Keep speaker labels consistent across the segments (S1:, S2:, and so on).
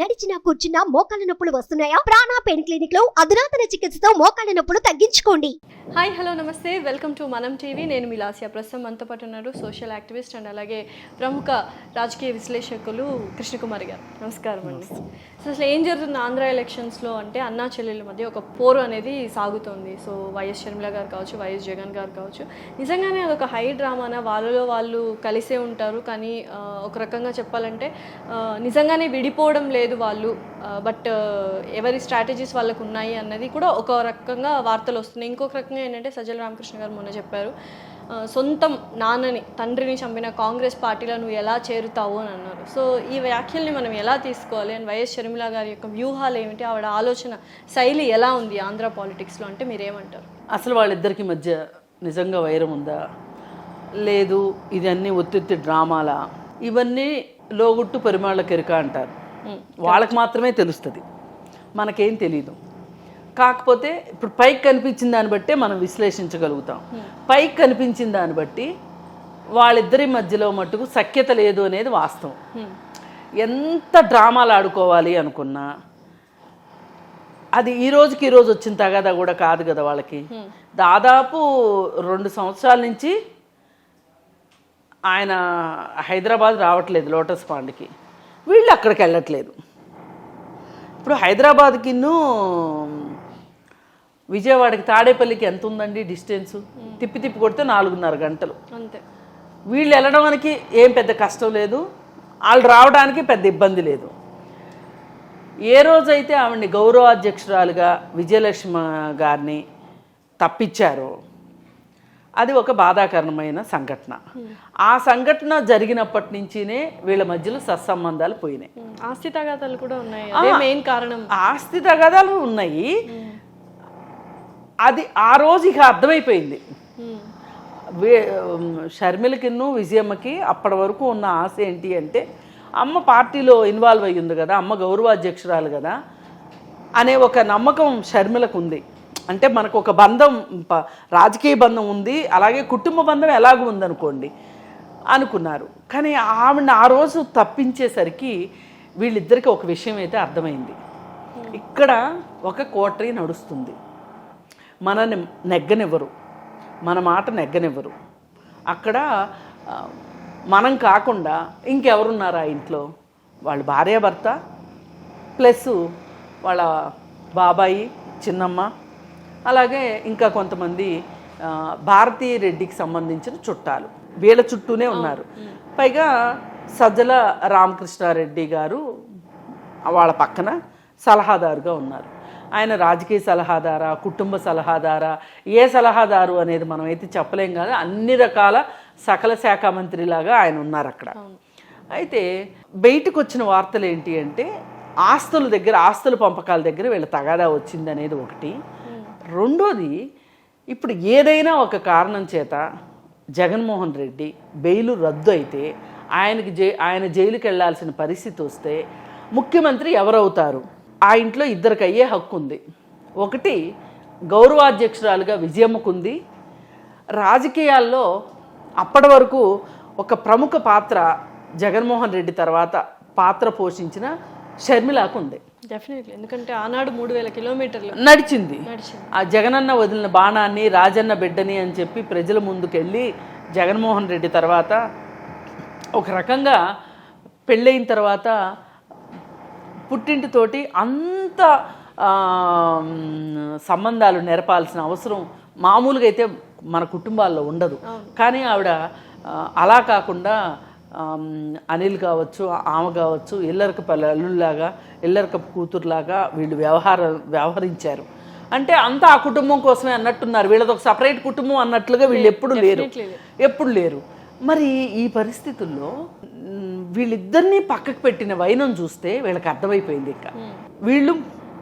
S1: నడిచినా కూర్చున్నా మోకాళ్ళ నొప్పులు వస్తున్నాయా? ప్రాణా పెయిన్ క్లినిక్లో అధునాతన చికిత్సతో మోకాళ్ళ నొప్పులు తగ్గించుకోండి.
S2: హాయ్ హలో నమస్తే. వెల్కమ్ టు మనం టీవీ. నేను మిలాసియా ప్రస్తుతం మనతో పాటు ఉన్నారు సోషల్ యాక్టివిస్ట్ అండ్ అలాగే ప్రముఖ రాజకీయ విశ్లేషకులు కృష్ణకుమారి గారు. నమస్కారం అండి. అసలు ఏం జరుగుతుంది ఆంధ్ర ఎలక్షన్స్లో అంటే అన్నా చెల్లెల మధ్య ఒక పోరు అనేది సాగుతుంది. సో వైఎస్ షర్మిల గారు కావచ్చు వైఎస్ జగన్ గారు కావచ్చు నిజంగానే అదొక హై డ్రామానా? వాళ్ళలో వాళ్ళు కలిసే ఉంటారు. కానీ ఒక రకంగా చెప్పాలంటే నిజంగానే విడిపోవడం లేదు వాళ్ళు. బట్ ఎవరి స్ట్రాటజీస్ వాళ్ళకు ఉన్నాయి అన్నది కూడా ఒక రకంగా వార్తలు వస్తున్నాయి. ఇంకొక రకంగా ఏంటంటే సజ్జల రామకృష్ణ గారు మొన్న చెప్పారు. సొంతం నాన్నని తండ్రిని చంపిన కాంగ్రెస్ పార్టీలో నువ్వు ఎలా చేరుతావు అని అన్నారు. సో ఈ వ్యాఖ్యల్ని మనం ఎలా తీసుకోవాలి అండ్ వైఎస్ షర్మిల గారి యొక్క వ్యూహాలు ఏమిటి ఆవిడ ఆలోచన శైలి ఎలా ఉంది ఆంధ్ర పాలిటిక్స్లో అంటే మీరేమంటారు?
S3: అసలు వాళ్ళిద్దరికి మధ్య నిజంగా వైరం ఉందా? లేదు ఇది అన్నీ ఒత్తిత్తి డ్రామాలా? ఇవన్నీ లోగుట్టు పరిమాళ్ళ కెరుక అంటారు. వాళ్ళకి మాత్రమే తెలుస్తుంది. మనకేం తెలీదు. కాకపోతే ఇప్పుడు పైకి కనిపించిన దాన్ని బట్టే మనం విశ్లేషించగలుగుతాం. పైకి కనిపించిన దాన్ని బట్టి వాళ్ళిద్దరి మధ్యలో మట్టుకు సఖ్యత లేదు అనేది వాస్తవం. ఎంత డ్రామాలు ఆడుకోవాలి అనుకున్నా అది ఈ రోజుకి ఈ రోజు వచ్చిన తగదా కూడా కాదు కదా వాళ్ళకి. దాదాపు రెండు సంవత్సరాల నుంచి ఆయన హైదరాబాద్ రావట్లేదు లోటస్ పాండ్కి. వీళ్ళు అక్కడికి వెళ్ళట్లేదు. ఇప్పుడు హైదరాబాద్కిను విజయవాడకి తాడేపల్లికి ఎంత ఉందండి డిస్టెన్స్? తిప్పి తిప్పి కొడితే నాలుగున్నర గంటలు.
S2: అంతే.
S3: వీళ్ళు వెళ్ళడానికి ఏం పెద్ద కష్టం లేదు. వాళ్ళు రావడానికి పెద్ద ఇబ్బంది లేదు. ఏ రోజైతే ఆవిడ్ని గౌరవాధ్యక్షురాలుగా విజయలక్ష్మి గారిని తప్పించారో అది ఒక బాధాకరమైన సంఘటన. ఆ సంఘటన జరిగినప్పటి నుంచినే వీళ్ళ మధ్యలో సత్సంబంధాలు పోయినాయి.
S2: ఆస్తి తగాదాలు కూడా ఉన్నాయి. అదే మెయిన్ కారణం.
S3: ఆస్తి తగాదాలు ఉన్నాయి. అది ఆ రోజు ఇక అర్థమైపోయింది. షర్మిలకిన్ను విజయమ్మకి అప్పటి వరకు ఉన్న ఆశ ఏంటి అంటే అమ్మ పార్టీలో ఇన్వాల్వ్ అయ్యి ఉంది కదా అమ్మ గౌరవాధ్యక్షురాలు కదా అనే ఒక నమ్మకం షర్మిలకు ఉంది అంటే మనకు ఒక బంధం రాజకీయ బంధం ఉంది అలాగే కుటుంబ బంధం ఎలాగూ ఉందనుకోండి అనుకున్నారు. కానీ ఆవిడని ఆ రోజు తప్పించేసరికి వీళ్ళిద్దరికి ఒక విషయం అయితే అర్థమైంది. ఇక్కడ ఒక కోటరీ నడుస్తుంది. మనని నెగ్గనివ్వరు. మన మాట నెగ్గనివ్వరు. అక్కడ మనం కాకుండా ఇంకెవరున్నారు ఆ ఇంట్లో? వాళ్ళ భార్యాభర్త ప్లస్ వాళ్ళ బాబాయి చిన్నమ్మ అలాగే ఇంకా కొంతమంది భారతీ రెడ్డికి సంబంధించిన చుట్టాలు. వీళ్ళ చుట్టూనే ఉన్నారు. పైగా సజ్జల రామకృష్ణారెడ్డి గారు వాళ్ళ పక్కన సలహాదారుగా ఉన్నారు. ఆయన రాజకీయ సలహాదారా కుటుంబ సలహాదారా ఏ సలహాదారు అనేది మనం అయితే చెప్పలేం కాదు. అన్ని రకాల సకల శాఖ మంత్రిలాగా ఆయన ఉన్నారు అక్కడ. అయితే బయటకు వచ్చిన వార్తలు ఏంటి అంటే ఆస్తుల దగ్గర ఆస్తుల పంపకాల దగ్గర వీళ్ళ తగాదా వచ్చింది అనేది ఒకటి. రెండోది ఇప్పుడు ఏదైనా ఒక కారణం చేత జగన్మోహన్ రెడ్డి బెయిలు రద్దు అయితే ఆయనకి జై ఆయన జైలుకి వెళ్ళాల్సిన పరిస్థితి వస్తే ముఖ్యమంత్రి ఎవరవుతారు? ఆ ఇంట్లో ఇద్దరికి అయ్యే హక్కు ఉంది ఒకటి గౌరవాధ్యక్షురాలుగా విజయమ్మకుంది. రాజకీయాల్లో అప్పటి వరకు ఒక ప్రముఖ పాత్ర జగన్మోహన్ రెడ్డి తర్వాత పాత్ర పోషించిన షర్మిలాకు ఉంది
S2: డెఫినెట్లీ. ఎందుకంటే ఆనాడు మూడు వేల కిలోమీటర్లు
S3: నడిచింది. ఆ జగనన్న వదిలిన బాణాన్ని రాజన్న బిడ్డని అని చెప్పి ప్రజల ముందుకెళ్ళి జగన్మోహన్ రెడ్డి తర్వాత ఒక రకంగా పెళ్ళయిన తర్వాత పుట్టింటితోటి అంత సంబంధాలు నెరపాల్సిన అవసరం మామూలుగా అయితే మన కుటుంబాల్లో ఉండదు. కానీ ఆవిడ అలా కాకుండా అనిల్ కావచ్చు ఆమె కావచ్చు ఇల్లరక అల్లుల్లాగా ఇల్లరక కూతురులాగా వీళ్ళు వ్యవహార వ్యవహరించారు. అంటే అంతా ఆ కుటుంబం కోసమే అన్నట్టున్నారు. వీళ్ళది ఒక సపరేట్ కుటుంబం అన్నట్లుగా వీళ్ళు ఎప్పుడు లేరు. ఎప్పుడు లేరు. మరి ఈ పరిస్థితుల్లో వీళ్ళిద్దరినీ పక్కకు పెట్టిన వైనం చూస్తే వీళ్ళకి అర్థమైపోయింది ఇక. వీళ్ళు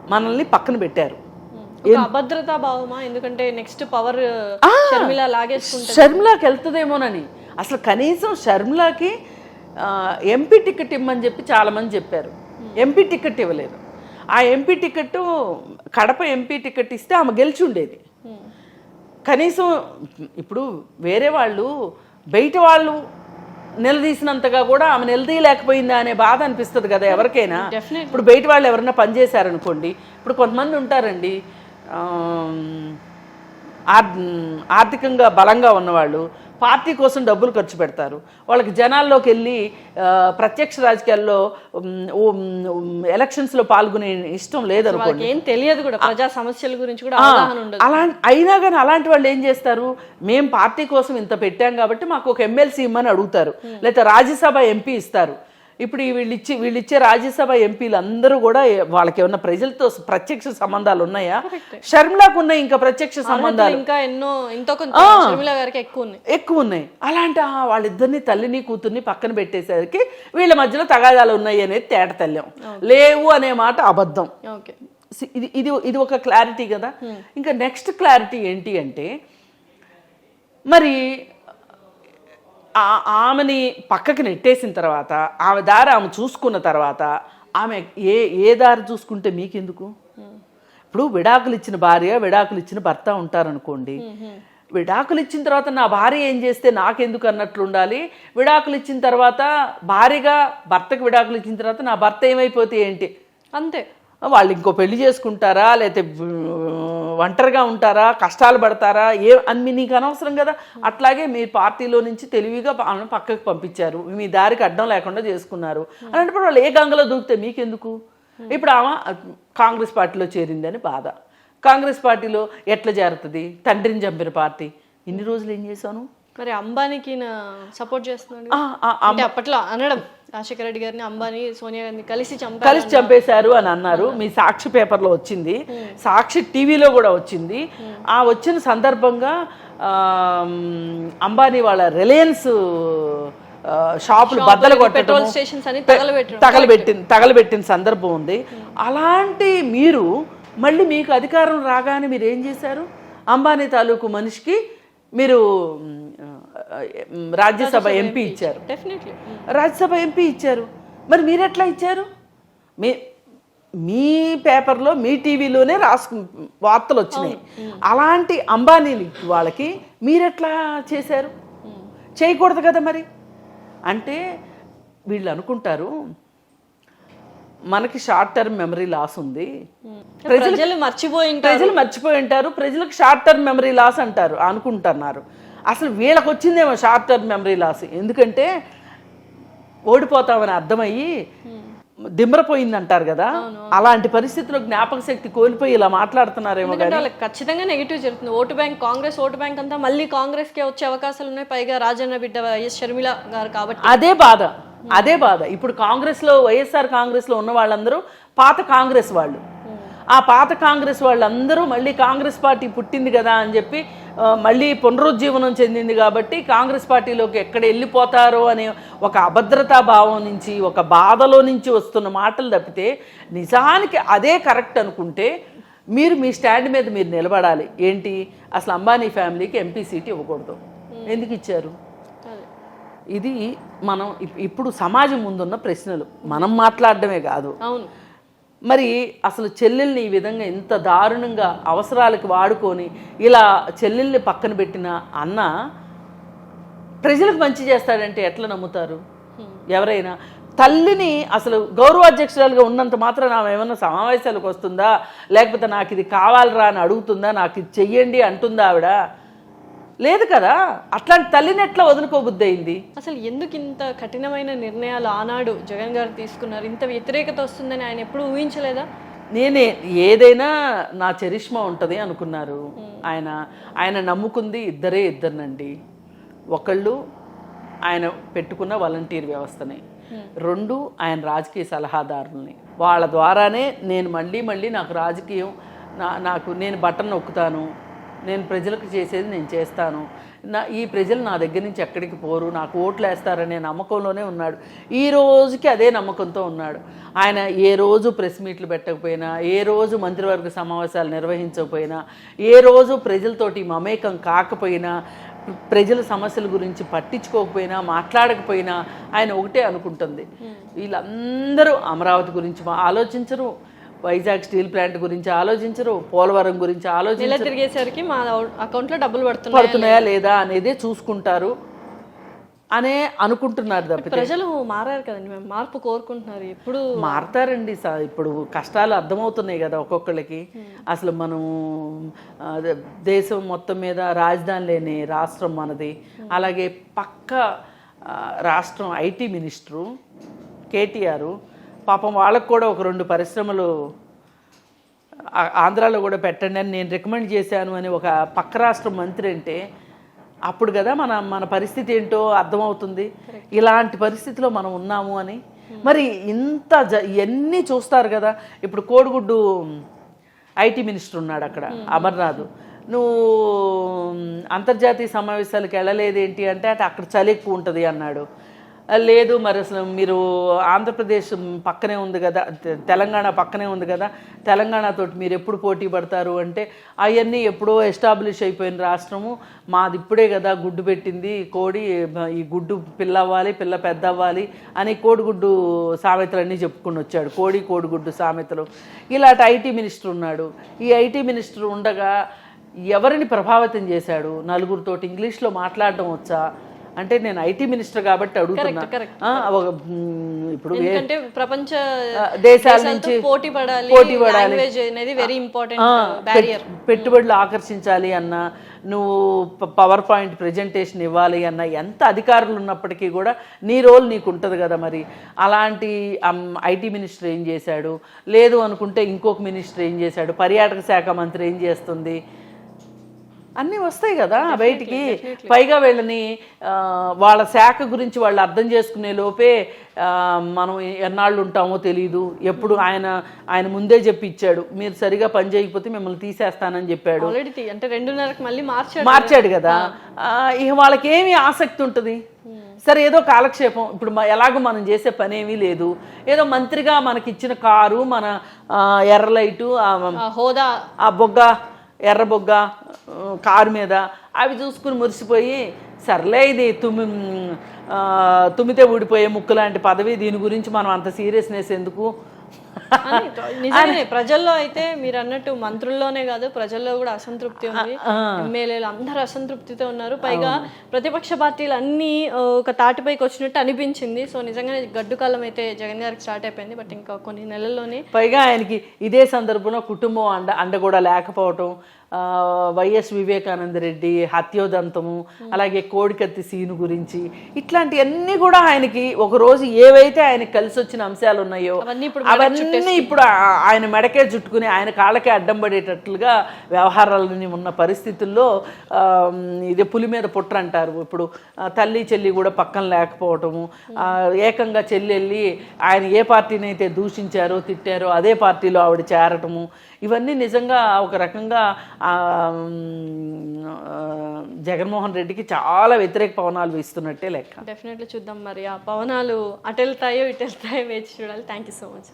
S3: మనల్ని పక్కన పెట్టారు.
S2: ఒక అభద్రతా భావమా? ఎందుకంటే నెక్స్ట్ పవర్ షర్మిల
S3: షర్మిలాకి వెళ్తుందేమోనని. అసలు కనీసం షర్మిలాకి ఎంపీ టికెట్ ఇమ్మని చెప్పి చాలామంది చెప్పారు. ఎంపీ టికెట్ ఇవ్వలేదు. ఆ MP ticket Kadapa MP ticket ఇస్తే ఆమె గెలిచి ఉండేది. కనీసం ఇప్పుడు వేరే వాళ్ళు బయట వాళ్ళు నిలదీసినంతగా కూడా ఆమె నిలదీయలేకపోయిందా అనే బాధ అనిపిస్తుంది కదా ఎవరికైనా. ఇప్పుడు బయట వాళ్ళు ఎవరైనా పని చేశారనుకోండి ఇప్పుడు కొంతమంది ఉంటారండి ఆర్థికంగా బలంగా ఉన్నవాళ్ళు పార్టీ కోసం డబ్బులు ఖర్చు పెడతారు. వాళ్ళకి జనాల్లోకి వెళ్ళి ప్రత్యక్ష రాజకీయాల్లో ఎలక్షన్స్లో పాల్గొనే ఇష్టం లేదనుకోండి.
S2: ఏం తెలియదు కూడా. ప్రజా సమస్యల గురించి కూడా
S3: అలా అయినా కానీ అలాంటి వాళ్ళు ఏం చేస్తారు? మేము పార్టీ కోసం ఇంత పెట్టాం కాబట్టి మాకు ఒక ఎమ్మెల్సీ ఇమ్మని అడుగుతారు. లేకపోతే రాజ్యసభ ఎంపీ ఇస్తారు. ఇప్పుడు వీళ్ళు ఇచ్చి వీళ్ళు ఇచ్చే రాజ్యసభ ఎంపీలు అందరూ కూడా వాళ్ళకి ఏమన్నా ప్రజలతో ప్రత్యక్ష సంబంధాలు ఉన్నాయా? షర్మిలాకు ఉన్నాయి ఇంకా ప్రత్యక్ష సంబంధాలు.
S2: ఇంకా ఎన్నో ఎంతో షర్మిల గారికి ఎక్కువ ఉన్నాయి.
S3: ఎక్కువ ఉన్నాయి. అలాంటి వాళ్ళిద్దరిని తల్లిని కూతుర్ని పక్కన పెట్టేసరికి వీళ్ళ మధ్యలో తగాదాలు ఉన్నాయి అనేది తేట తల్లం. లేవు అనే మాట అబద్ధం. ఇది ఇది ఇది ఒక క్లారిటీ కదా? ఇంకా నెక్స్ట్ క్లారిటీ ఏంటి అంటే మరి ఆమెని పక్కకి నెట్టేసిన తర్వాత ఆమె దారి ఆమె చూసుకున్న తర్వాత ఆమె ఏ ఏ దారి చూసుకుంటే మీకెందుకు? ఇప్పుడు విడాకులు ఇచ్చిన భార్య విడాకులు ఇచ్చిన భర్త ఉంటారనుకోండి. విడాకులు ఇచ్చిన తర్వాత నా భార్య ఏం చేస్తే నాకెందుకు అన్నట్లు ఉండాలి? విడాకులు ఇచ్చిన తర్వాత భార్యగా భర్తకు విడాకులు ఇచ్చిన తర్వాత నా భర్త ఏమైపోతే ఏంటి?
S2: అంతే.
S3: వాళ్ళు ఇంకో పెళ్ళి చేసుకుంటారా? లేకపోతే ఒంటరిగా ఉంటారా? కష్టాలు పడతారా? ఏ అని నీకు అనవసరం కదా. అట్లాగే మీ పార్టీలో నుంచి తెలివిగా ఆమెను పక్కకు పంపించారు. మీ దారికి అడ్డం లేకుండా చేసుకున్నారు. అలాంటప్పుడు వాళ్ళు ఏ గంగలో దూకితే మీకెందుకు? ఇప్పుడు ఆమె కాంగ్రెస్ పార్టీలో చేరిందని బాధ. కాంగ్రెస్ పార్టీలో ఎట్లా చేరుతుంది తండ్రిని చంపిన పార్టీ. ఇన్ని రోజులు ఏం చేశాను
S2: మరి అంబానీకి సపోర్ట్ చేస్తున్నాడు. అప్పట్లో అనడం. రాజశేఖర రెడ్డి గారిని అంబానీ సోనియా గారిని కలిసి చంపారు
S3: కలిసి చంపేశారు అని అన్నారు. మీ సాక్షి పేపర్లో వచ్చింది. సాక్షి టీవీలో కూడా వచ్చింది. ఆ వచ్చిన సందర్భంగా అంబానీ వాళ్ళ రిలయన్స్ షాపులు బద్దలు కొట్టడం
S2: పెట్రోల్ స్టేషన్స్ అని తగలబెట్టడం
S3: తగలబెట్టిన తగలబెట్టిన సందర్భం ఉంది. అలాంటి మీరు మళ్ళీ మీకు అధికారం రాగానే మీరు ఏం చేశారు? అంబానీ తాలూకు మనిషికి మీరు రాజ్యసభ ఎంపీ ఇచ్చారు.
S2: డెఫినెట్లీ
S3: రాజ్యసభ ఎంపీ ఇచ్చారు. మరి మీరు ఎట్లా ఇచ్చారు? మీ మీ పేపర్లో మీ టీవీలోనే రాసు వార్తలు వచ్చినాయి. అలాంటి అంబానీ వాళ్ళకి మీరెట్లా చేశారు? చేయకూడదు కదా మరి? అంటే వీళ్ళు అనుకుంటారు మనకి షార్ట్ టర్మ్ మెమరీ లాస్ ఉంది.
S2: ప్రజలు మర్చిపోయి.
S3: ప్రజలు మర్చిపోయి ఉంటారు. ప్రజలకు షార్ట్ టర్మ్ మెమరీ లాస్ అంటారు అనుకుంటున్నారు. అసలు వీళ్ళకి వచ్చిందేమో షార్ట్ టర్మ్ మెమరీ లాస్. ఎందుకంటే ఓడిపోతామని అర్థమయ్యి దిమ్మరపోయింది అంటారు కదా అలాంటి పరిస్థితిలో జ్ఞాపక శక్తి కోల్పోయి ఇలా మాట్లాడుతున్నారేమో
S2: వాళ్ళకి ఖచ్చితంగా నెగిటివ్ జరుగుతుంది. Vote bank Congress vote bank అంతా మళ్ళీ కాంగ్రెస్ కే వచ్చే అవకాశాలు ఉన్నాయి. పైగా రాజన్న బిడ్డ వైఎస్ షర్మిల గారు కాబట్టి.
S3: అదే బాధ అదే బాధ. ఇప్పుడు కాంగ్రెస్లో వైఎస్ఆర్ కాంగ్రెస్లో ఉన్న వాళ్ళందరూ పాత కాంగ్రెస్ వాళ్ళు. ఆ పాత కాంగ్రెస్ వాళ్ళందరూ మళ్ళీ కాంగ్రెస్ పార్టీ పుట్టింది కదా అని చెప్పి మళ్ళీ పునరుజ్జీవనం చెందింది కాబట్టి కాంగ్రెస్ పార్టీలోకి ఎక్కడ వెళ్ళిపోతారో అనే ఒక అభద్రతా భావం నుంచి ఒక బాధలో నుంచి వస్తున్న మాటలు తప్పితే నిజానికి అదే కరెక్ట్ అనుకుంటే మీరు మీ స్టాండ్ మీద మీరు నిలబడాలి. ఏంటి? అసలు అంబానీ ఫ్యామిలీకి ఎంపీ సీట్ ఇవ్వకూడదు. ఎందుకు ఇచ్చారు. ఇది మనం ఇప్- ఇప్పుడు సమాజం ముందున్న ప్రశ్నలు. మనం మాట్లాడడమే కాదు.
S2: అవును.
S3: మరి అసలు చెల్లెల్ని ఈ విధంగా ఇంత దారుణంగా అవసరాలకు వాడుకొని ఇలా చెల్లెల్ని పక్కన పెట్టిన అన్న ప్రజలకు మంచి చేస్తాడంటే ఎట్లా నమ్ముతారు? ఎవరైనా? తల్లిని అసలు గౌరవాధ్యక్షురాలుగా ఉన్నంత మాత్రం ఆమె ఏమన్నా సమావేశాలకు వస్తుందా? లేకపోతే నాకు ఇది కావాలరా అని అడుగుతుందా? నాకు ఇది చెయ్యండి అంటుందా ఆవిడ? లేదు కదా? అట్లాంటి తల్లిని ఎట్లా వదులుకోబుద్ది అయింది
S2: అసలు ఎందుకు ఇంత కఠినమైన నిర్ణయాలు ఆనాడు జగన్ గారు తీసుకున్నారు? ఇంత వ్యతిరేకత వస్తుందని ఆయన ఎప్పుడు ఊహించలేదా?
S3: నేనే ఏదైనా నా చరిష్మా ఉంటుంది అనుకున్నారు. ఆయన ఆయన నమ్ముకుంది ఇద్దరే ఇద్దరినండి. ఒకళ్ళు ఆయన పెట్టుకున్న వాలంటీర్ వ్యవస్థని. రెండు ఆయన రాజకీయ సలహాదారుల్ని. వాళ్ళ ద్వారానే నేను మళ్ళీ మళ్ళీ నాకు రాజకీయం నా నాకు నేను బటన్ నొక్కుతాను. నేను ప్రజలకు చేసేది నేను చేస్తాను. నా ఈ ప్రజలు నా దగ్గర నుంచి ఎక్కడికి పోరు నాకు ఓట్లు వేస్తారనే నమ్మకంలోనే ఉన్నాడు. ఈ రోజుకి అదే నమ్మకంతో ఉన్నాడు. ఆయన ఏ రోజు ప్రెస్ మీట్లు పెట్టకపోయినా ఏ రోజు మంత్రివర్గ సమావేశాలు నిర్వహించకపోయినా ఏ రోజు ప్రజలతోటి మమేకం కాకపోయినా ప్రజల సమస్యల గురించి పట్టించుకోకపోయినా మాట్లాడకపోయినా ఆయన ఒకటే అనుకుంటుంది. వీళ్ళందరూ అమరావతి గురించి ఆలోచించరు. వైజాగ్ స్టీల్ ప్లాంట్ గురించి ఆలోచించరు పోలవరం గురించి ఆలోచించరు.
S2: తిరిగేసరికి మా అకౌంట్లో డబ్బులు పడుతున్నాయి
S3: పడుతున్నాయా లేదా? అనేది చూసుకుంటారు అనే అనుకుంటున్నారు తప్పితే.
S2: ప్రజలు మారారు కదండి మేము మార్పు కోరుకుంటున్నారు ఎప్పుడు?
S3: మారతారండి సా- ఇప్పుడు కష్టాలు అర్థమవుతున్నాయి కదా ఒక్కొక్కళ్ళకి. అసలు మనం దేశం మొత్తం మీద రాజధాని లేని రాష్ట్రం మనది. అలాగే పక్క రాష్ట్రం ఐటీ మినిస్టరు కేటీఆర్ పాపం వాళ్ళకు కూడా ఒక రెండు పరిశ్రమలు ఆంధ్రాలో కూడా పెట్టండి అని నేను రికమెండ్ చేశాను అని ఒక పక్క రాష్ట్ర మంత్రి అంటే అప్పుడు కదా మన మన పరిస్థితి ఏంటో అర్థమవుతుంది. ఇలాంటి పరిస్థితిలో మనం ఉన్నాము అని. మరి ఇంత జ ఇవన్నీ చూస్తారు కదా. ఇప్పుడు కోడిగుడ్డు ఐటీ మినిస్టర్ ఉన్నాడు అక్కడ అమర్నాథ్. నువ్వు అంతర్జాతీయ సమావేశాలకు వెళ్ళలేదేంటి అంటే అటు అక్కడ చలి ఎక్కువ ఉంటుంది అన్నాడు. లేదు మరి అసలు మీరు ఆంధ్రప్రదేశ్ పక్కనే ఉంది కదా తె- తెలంగాణ పక్కనే ఉంది కదా తెలంగాణతో మీరు ఎప్పుడు పోటీ పడతారు అంటే అవన్నీ ఎప్పుడో ఎస్టాబ్లిష్ అయిపోయిన రాష్ట్రము. మాది ఇప్పుడే కదా గుడ్డు పెట్టింది కోడి ఈ గుడ్డు పిల్ల అవ్వాలి పిల్ల పెద్ద అవ్వాలి అని కోడిగుడ్డు సామెతలన్నీ చెప్పుకుని వచ్చాడు. కోడి కోడిగుడ్డు సామెతలు. ఇలాంటి ఐటీ మినిస్టర్ ఉన్నాడు. ఈ ఐటీ మినిస్టర్ ఉండగా ఎవరిని ప్రభావితం చేశాడు? నలుగురితోటి ఇంగ్లీష్లో మాట్లాడడం వచ్చా? అంటే నేను ఐటీ మినిస్టర్ కాబట్టి అడుగుతున్నా. ఇప్పుడు
S2: ప్రపంచ
S3: దేశాల నుంచి
S2: పోటీ పడాలి
S3: పోటీ పడాలి.
S2: అనేది వెరీ ఇంపార్టెంట్ బ్యారియర్
S3: పెట్- పెట్టుబడులు ఆకర్షించాలి అన్న నువ్వు పవర్ పాయింట్ ప్రజెంటేషన్ ఇవ్వాలి అన్న ఎంత అధికారులు ఉన్నప్పటికీ కూడా నీ రోల్ నీకు ఉంటుంది కదా మరి. అలాంటి ఐటీ మినిస్టర్ ఏం చేశాడు? లేదు అనుకుంటే ఇంకొక మినిస్టర్ ఏం చేశాడు? పర్యాటక శాఖ మంత్రి ఏం చేస్తుంది? అన్నీ వస్తాయి కదా బయటికి. పైగా వీళ్ళని ఆ, వాళ్ళ శాఖ గురించి వాళ్ళు అర్థం చేసుకునే లోపే మనం ఎన్నాళ్ళు ఉంటామో తెలియదు ఎప్పుడు ఆయన ఆయన ముందే చెప్పి ఇచ్చాడు మీరు సరిగా పని చేయకపోతే మిమ్మల్ని తీసేస్తానని చెప్పాడు.
S2: అంటే రెండున్నరకు మళ్ళీ మార్చాడు.
S3: మార్చాడు కదా. ఇక వాళ్ళకి ఏమి ఆసక్తి ఉంటుంది? సరే ఏదో కాలక్షేపం. ఇప్పుడు ఎలాగో మనం చేసే పని ఏమీ లేదు. ఏదో మంత్రిగా మనకి ఇచ్చిన కారు మన ఎర్ర లైటు
S2: హోదా.
S3: ఆ బొగ్గ ఎర్రబొగ్గ కారు మీద అవి చూసుకుని మురిసిపోయి సర్లే ఇది తుమ్మి తుమ్మితే ఊడిపోయే ముక్కు లాంటి పదవి దీని గురించి మనం అంత సీరియస్నెస్ ఎందుకు?
S2: నిజమే. ప్రజల్లో అయితే మీరు అన్నట్టు మంత్రుల్లోనే కాదు ప్రజల్లో కూడా అసంతృప్తి ఉంది. ఎమ్మెల్యేలు అందరూ అసంతృప్తితో ఉన్నారు. పైగా ప్రతిపక్ష పార్టీలు అన్ని ఒక తాటిపైకి వచ్చినట్టు అనిపించింది. సో నిజంగానే గడ్డు కాలం అయితే జగన్ గారికి స్టార్ట్ అయిపోయింది. బట్ ఇంకా కొన్ని నెలల్లోనే
S3: పైగా ఆయనకి ఇదే సందర్భంలో కుటుంబం అండ అండ కూడా లేకపోవటం వైఎస్ వివేకానంద రెడ్డి హత్యోదంతము అలాగే కోడికత్తి సీను గురించి ఇట్లాంటివన్నీ కూడా ఆయనకి ఒక రోజు ఏవైతే ఆయనకి కలిసి వచ్చిన అంశాలు ఉన్నాయో
S2: అవన్నీ ఇప్పుడు
S3: ఆయన మెడకే చుట్టుకుని ఆయన కాళ్ళకే అడ్డం పడేటట్లుగా వ్యవహారాలని ఉన్న పరిస్థితుల్లో ఇదే పులి మీద పుట్ర అంటారు. ఇప్పుడు తల్లి చెల్లి కూడా పక్కన లేకపోవటము ఏకంగా చెల్లి వెళ్ళి ఆయన ఏ పార్టీని అయితే దూషించారో తిట్టారో అదే పార్టీలో ఆవిడ చేరటము ఇవన్నీ నిజంగా ఒక రకంగా జగన్మోహన్ రెడ్డికి చాలా వ్యతిరేక పవనాలు వీస్తున్నట్టే లెక్క.
S2: డెఫినెట్లీ చూద్దాం మరి ఆ పవనాలు అటు వెళ్తాయో ఇటు వెళ్తాయో వేచి చూడాలి థ్యాంక్ యూ సో మచ్